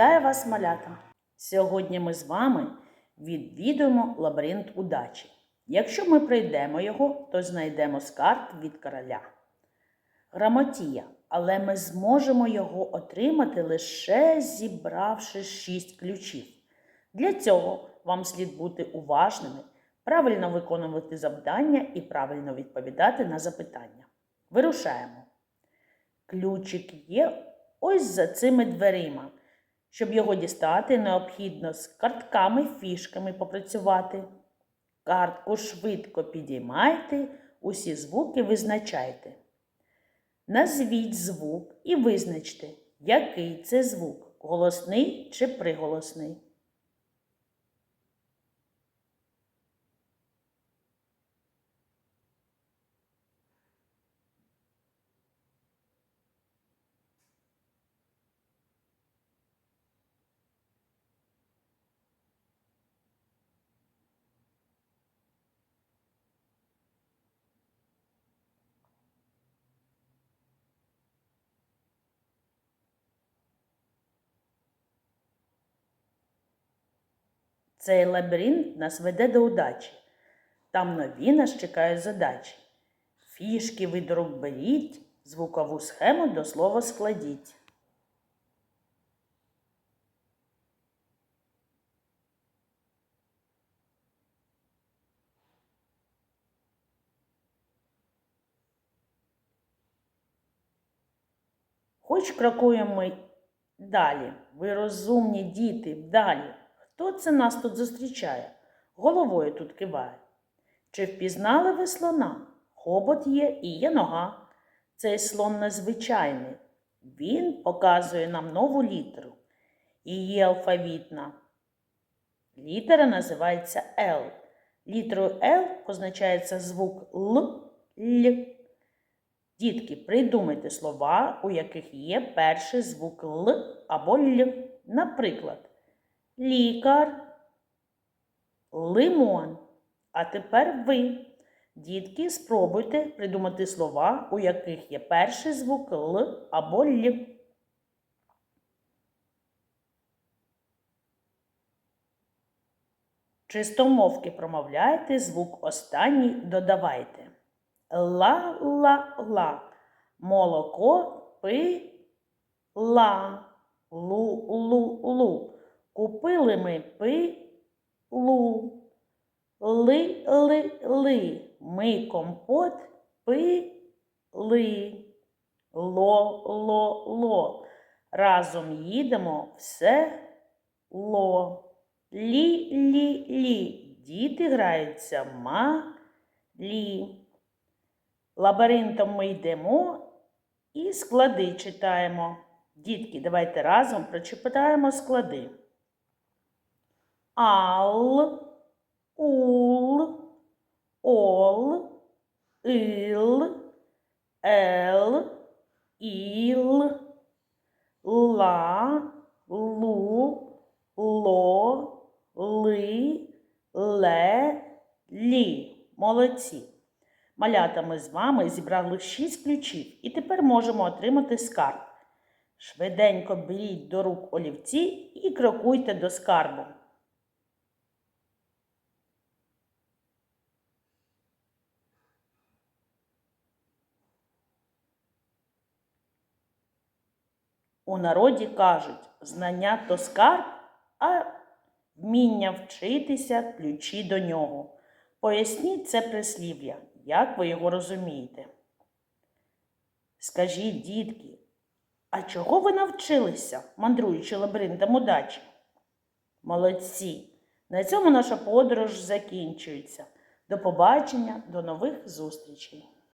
Вітаю вас, малята! Сьогодні ми з вами відвідуємо лабіринт удачі. Якщо ми пройдемо його, то знайдемо скарб від короля. Грамотія, але ми зможемо його отримати лише зібравши шість ключів. Для цього вам слід бути уважними, правильно виконувати завдання і правильно відповідати на запитання. Вирушаємо. Ключик є ось за цими дверима. Щоб його дістати, необхідно з картками, фішками попрацювати. Картку швидко підіймайте, усі звуки визначайте. Назвіть звук і визначте, який це звук голосний чи приголосний. Цей лабіринт нас веде до удачі. Там нові нас чекають задачі. Фішки ви до рук беріть, звукову схему до слова складіть. Хоч крокуємо далі, ви розумні діти, далі. Хто це нас тут зустрічає? Головою тут киває. Чи впізнали ви слона? Хобот є і є нога. Цей слон незвичайний. Він показує нам нову літеру. Є алфавітна. Літера називається Л. Літерою Л позначається звук Л, Л. Дітки, придумайте слова, у яких є перший звук Л або Л. Наприклад, лікар, лимон. А тепер ви, дітки, спробуйте придумати слова, у яких є перший звук Л або Л. Чистомовки промовляйте, звук останній додавайте. Ла-ла-ла. Молоко пи-ла. Лу-лу-лу. Купили ми пи-лу. Ли-ли-ли. Ми компот пи-ли. Ло-ло-ло. Разом їдемо все ло. Лі-лі-лі. Діти граються ма-лі. Лабіринтом ми йдемо і склади читаємо. Дітки, давайте разом прочитаємо склади. Ал, ул, ол, ил, ел, іл, ла, лу, ло, ли, ле, лі. Молодці. Малята ми з вами зібрали шість ключів і тепер можемо отримати скарб. Швиденько беріть до рук олівці і крокуйте до скарбу. У народі кажуть, знання то скарб, а вміння вчитися ключі до нього. Поясніть це прислів'я, як ви його розумієте. Скажіть, дітки, а чого ви навчилися, мандруючи лабіринтом удачі? Молодці! На цьому наша подорож закінчується. До побачення, до нових зустрічей!